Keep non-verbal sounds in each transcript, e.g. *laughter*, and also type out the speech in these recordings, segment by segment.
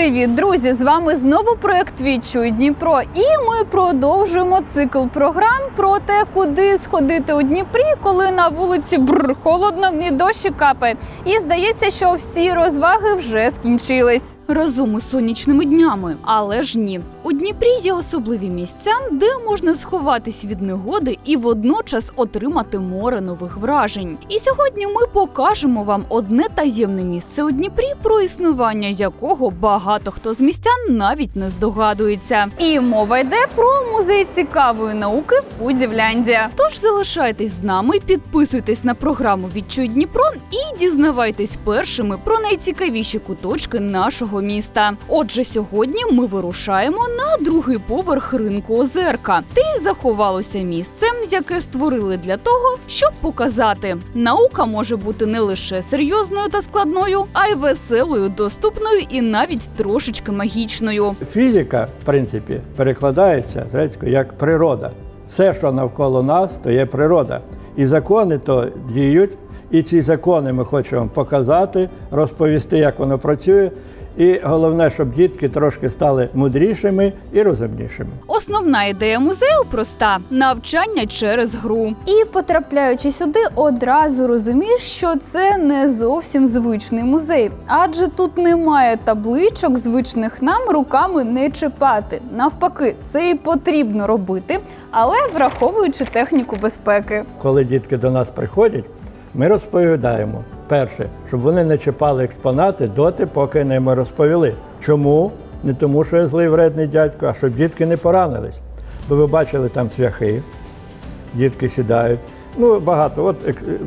Привіт, друзі! З вами знову проект Відчуй Дніпро. І ми продовжуємо цикл програм про те, куди сходити у Дніпрі, коли на вулиці бр холодно і дощі капає. І здається, що всі розваги вже скінчились. Розуму сонячними днями, але ж ні. У Дніпрі є особливі місця, де можна сховатись від негоди і водночас отримати море нових вражень. І сьогодні ми покажемо вам одне таємне місце у Дніпрі, про існування якого багато хто з містян навіть не здогадується. І мова йде про музей цікавої науки Будівляндія. Тож залишайтесь з нами, підписуйтесь на програму Відчуй Дніпро і дізнавайтесь першими про найцікавіші куточки нашого міста. Отже, сьогодні ми вирушаємо на другий поверх ринку Озерка, де й заховалося місце, яке створили для того, щоб показати, наука може бути не лише серйозною та складною, а й веселою, доступною і навіть трошечки магічною. Фізика, в принципі, перекладається з грецької як природа. Все, що навколо нас, то є природа. І закони то діють. І ці закони ми хочемо показати, розповісти, як воно працює. І головне, щоб дітки трошки стали мудрішими і розумнішими. Основна ідея музею проста навчання через гру. І потрапляючи сюди, одразу розумієш, що це не зовсім звичний музей, адже тут немає табличок, звичних нам руками не чіпати. Навпаки, це і потрібно робити, але враховуючи техніку безпеки. Коли дітки до нас приходять, ми розповідаємо перше, щоб вони не чіпали експонати доти, поки не ми розповіли. Чому? Не тому, що я злий вредний дядько, а щоб дітки не поранились. Бо ви бачили там цвяхи, дітки сідають. Ну, багато. От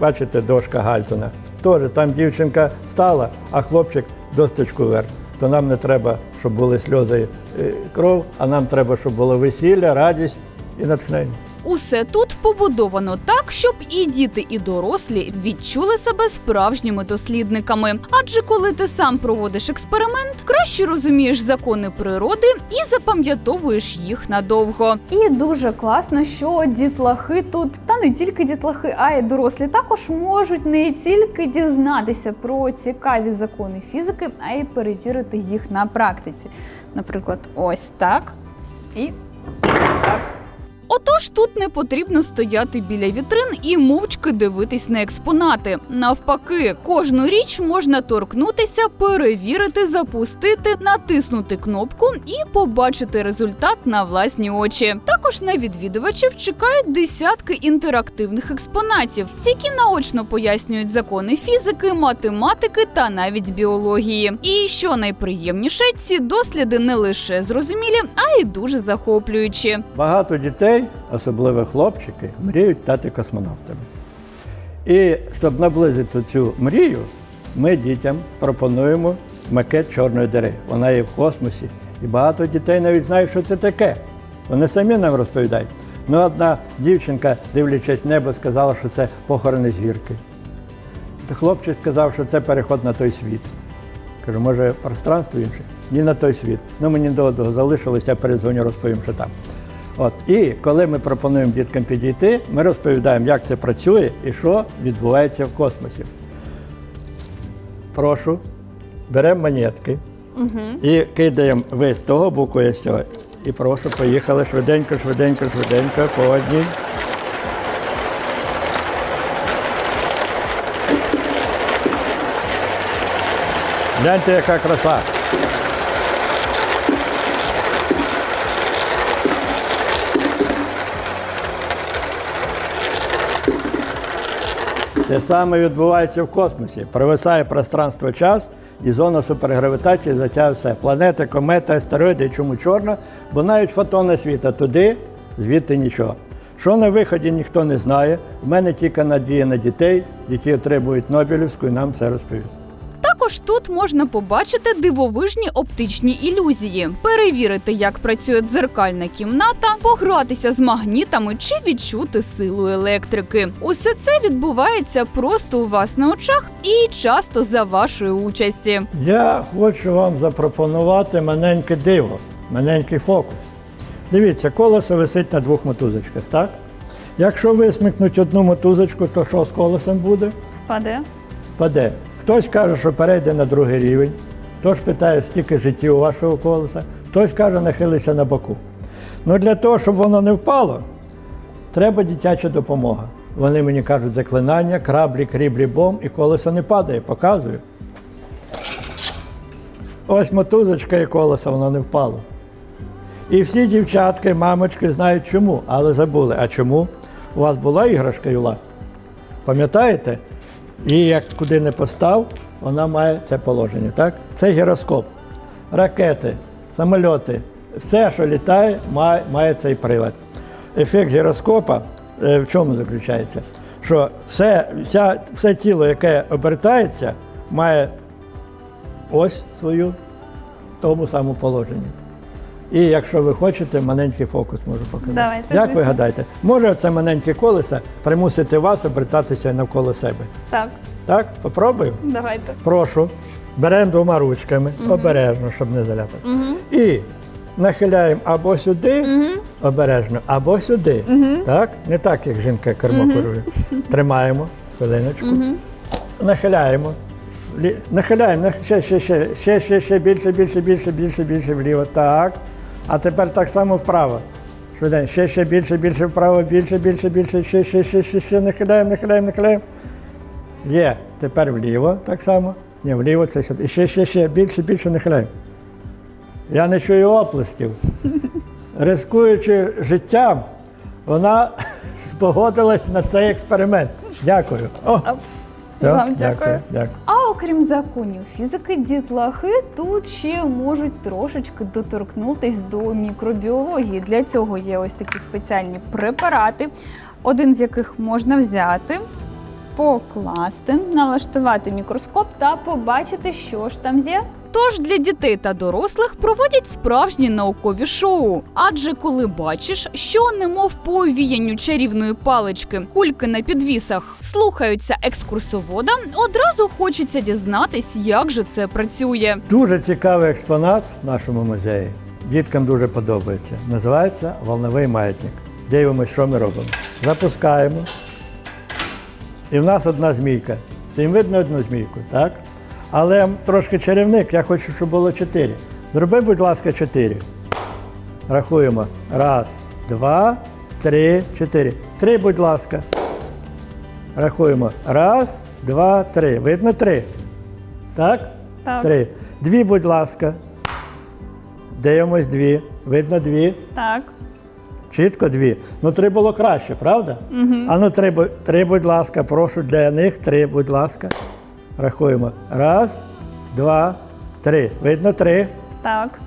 бачите, дошка Гальтона. Теж там дівчинка стала, а хлопчик досточку вверх. То нам не треба, щоб були сльози і кров, а нам треба, щоб було весілля, радість і натхнення. Усе тут побудовано так, щоб і діти, і дорослі відчули себе справжніми дослідниками. Адже коли ти сам проводиш експеримент, краще розумієш закони природи і запам'ятовуєш їх надовго. І дуже класно, що дітлахи тут, та не тільки дітлахи, а й дорослі також можуть не тільки дізнатися про цікаві закони фізики, а й перевірити їх на практиці. Наприклад, ось так і ось так. Отож, тут не потрібно стояти біля вітрин і мовчки дивитись на експонати. Навпаки, кожну річ можна торкнутися, перевірити, запустити, натиснути кнопку і побачити результат на власні очі. Також на відвідувачів чекають десятки інтерактивних експонатів, які наочно пояснюють закони фізики, математики та навіть біології. І що найприємніше, ці досліди не лише зрозумілі, а й дуже захоплюючі. Багато дітей, особливо хлопчики, мріють стати космонавтами. І щоб наблизити цю мрію, ми дітям пропонуємо макет чорної дири. Вона є в космосі. І багато дітей навіть знають, що це таке. Вони самі нам розповідають. Ну, одна дівчинка, дивлячись в небо, сказала, що це похорони зірки. Хлопчик сказав, що це переход на той світ. Кажу, може, пространство інше? Ні на той світ. Ну мені довго залишилось, я передзвоню, розповім, що там. От. І коли ми пропонуємо діткам підійти, ми розповідаємо, як це працює і що відбувається в космосі. Прошу, беремо монетки і кидаємо ви з того боку, я з цього. І прошу, поїхали швиденько, швиденько, швиденько, по одній. Гляньте, яка краса. Те саме відбувається в космосі. Провисає пространство час і зона супергравітації затягує все. Планети, комети, астероїди, чому чорна, бо навіть фотони світа туди, звідти нічого. Що на виході ніхто не знає. У мене тільки надія на дітей, які отримують Нобелівську і нам все розповісти. Також тут можна побачити дивовижні оптичні ілюзії, перевірити, як працює дзеркальна кімната, погратися з магнітами чи відчути силу електрики. Усе це відбувається просто у вас на очах і часто за вашої участі. Я хочу вам запропонувати маленьке диво, маленький фокус. Дивіться, колесо висить на двох мотузочках, так? Якщо висмикнуть одну мотузочку, то що з колесом буде? Впаде. Впаде. Хтось каже, що перейде на другий рівень, Хтось питає, скільки життів у вашого колеса, хтось каже, нахилися на боку. Ну для того, щоб воно не впало, треба дитяча допомога. Вони мені кажуть заклинання, краблі, кріблі, бом, і колесо не падає, показую. Ось мотузочка і колесо, воно не впало. І всі дівчатки, мамочки знають чому, але забули. А чому? У вас була іграшка Юла? Пам'ятаєте? І як куди не постав, вона має це положення. Так? Це гіроскоп. Ракети, самольоти, все, що літає, має, має цей прилад. Ефект гіроскопа е, в чому заключається? Що все, вся, все тіло, яке обертається, має ось свою в тому самому положенні. І якщо ви хочете, маленький фокус можу показати. Давайте, Як ви гадаєте, може це маленьке колесо примусити вас обертатися навколо себе? Так, Так, попробуємо? давайте. Прошу. Беремо двома ручками, обережно, щоб не заляпати. І нахиляємо або сюди, обережно, або сюди. Так? Не так, як жінка кермо керує. Тримаємо хвилиночку. Нахиляємо. Лі- Нахиляємо, нах- ще, ще, ще, ще, ще, ще більше, більше, більше, більше, більше вліво. Так. А тепер так само вправо. Швиденько. Ще, ще більше, більше вправо, більше, більше, більше, ще, ще, ще, ще, ще, нахиляємо, нахиляємо, нахиляємо. Є. Тепер вліво так само. Ні, вліво це сюди. І ще, ще, ще, більше, більше нахиляємо. Я не чую оплесків. *laughs* Рискуючи життям, вона *laughs* спогодилась на цей експеримент. Дякую. О, все, Вам дякую. дякую. Окрім законів фізики, дітлахи тут ще можуть трошечки доторкнутись до мікробіології. Для цього є ось такі спеціальні препарати, один з яких можна взяти, покласти, налаштувати мікроскоп та побачити, що ж там є. Тож для дітей та дорослих проводять справжні наукові шоу. Адже коли бачиш, що немов по овіянню чарівної палички, кульки на підвісах слухаються екскурсовода, одразу хочеться дізнатись, як же це працює. Дуже цікавий експонат в нашому музеї. Діткам дуже подобається. Називається волновий маятник. Дивимося, що ми робимо. Запускаємо. І в нас одна змійка. Всім видно одну змійку, так? Але трошки чарівник, я хочу, щоб було чотири. Зроби, будь ласка, чотири. Рахуємо. Раз, два, три, чотири. Три, будь ласка. Рахуємо. Раз, два, три. Видно три? Так? Так. Три. Дві, будь ласка. Дивимось дві. Видно дві. Так, Чітко дві. Ну, три було краще, правда? Угу. А ну три, три, будь ласка, прошу для них три, будь ласка. Рахуємо. Раз, два, три. Видно три. так.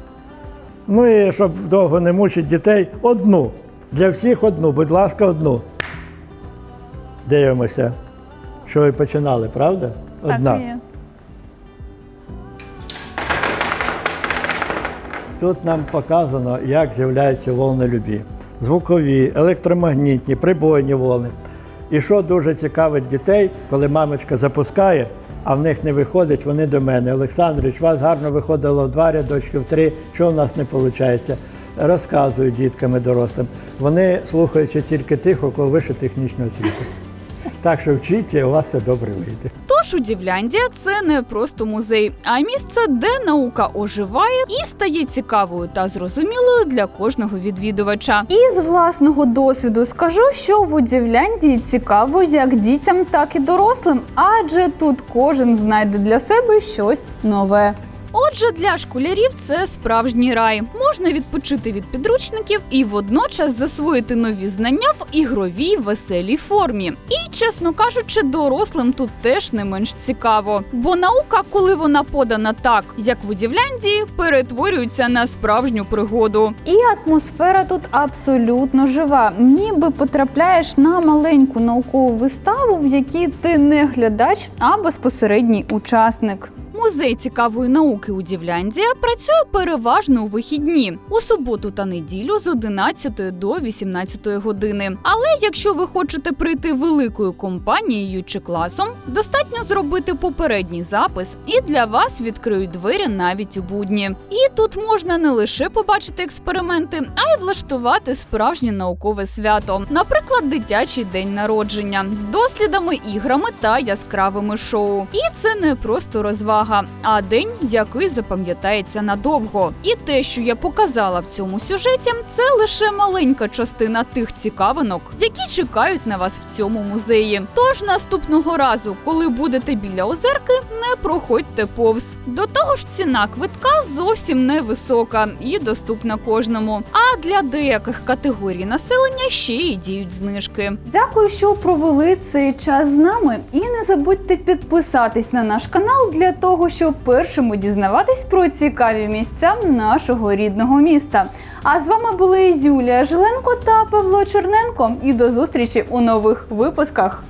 Ну і щоб довго не мучити дітей, одну. Для всіх одну, будь ласка, одну. Дивимося, що ви починали, правда? Одна. Так є. Тут нам показано, як з'являються волни любі. Звукові, електромагнітні, прибойні волни. І що дуже цікавить дітей, коли мамочка запускає, а в них не виходить, вони до мене. Олександрович, у вас гарно виходило в два рядочки, в три, що в нас не виходить. Розказую діткам і дорослим. Вони слухаються тільки тих, у кого вище технічну освіта. Так що вчіться, у вас все добре вийде. Тож Удівляндія це не просто музей, а місце, де наука оживає і стає цікавою та зрозумілою для кожного відвідувача. І з власного досвіду скажу, що в Удівляндії цікаво як дітям, так і дорослим, адже тут кожен знайде для себе щось нове. Отже, для школярів це справжній рай. Можна відпочити від підручників і водночас засвоїти нові знання в ігровій веселій формі. І, чесно кажучи, дорослим тут теж не менш цікаво. Бо наука, коли вона подана так, як в Удівляндії, перетворюється на справжню пригоду. І атмосфера тут абсолютно жива. Ніби потрапляєш на маленьку наукову виставу, в якій ти не глядач, а безпосередній учасник. Музей цікавої науки у Дівляндія працює переважно у вихідні у суботу та неділю з 11 до 18 години. Але якщо ви хочете прийти великою компанією чи класом, достатньо зробити попередній запис, і для вас відкриють двері навіть у будні. І тут можна не лише побачити експерименти, а й влаштувати справжнє наукове свято, наприклад, дитячий день народження з дослідами, іграми та яскравими шоу. І це не просто розвага. А день, який запам'ятається надовго. І те, що я показала в цьому сюжеті, це лише маленька частина тих цікавинок, які чекають на вас в цьому музеї. Тож наступного разу, коли будете біля озерки, не проходьте повз. До того ж, ціна квитка зовсім невисока і доступна кожному. А для деяких категорій населення ще й діють знижки. Дякую, що провели цей час з нами. І не забудьте підписатись на наш канал для того, щоб першому дізнаватись про цікаві місця нашого рідного міста. А з вами були Юлія Жиленко та Павло Черненко. І до зустрічі у нових випусках.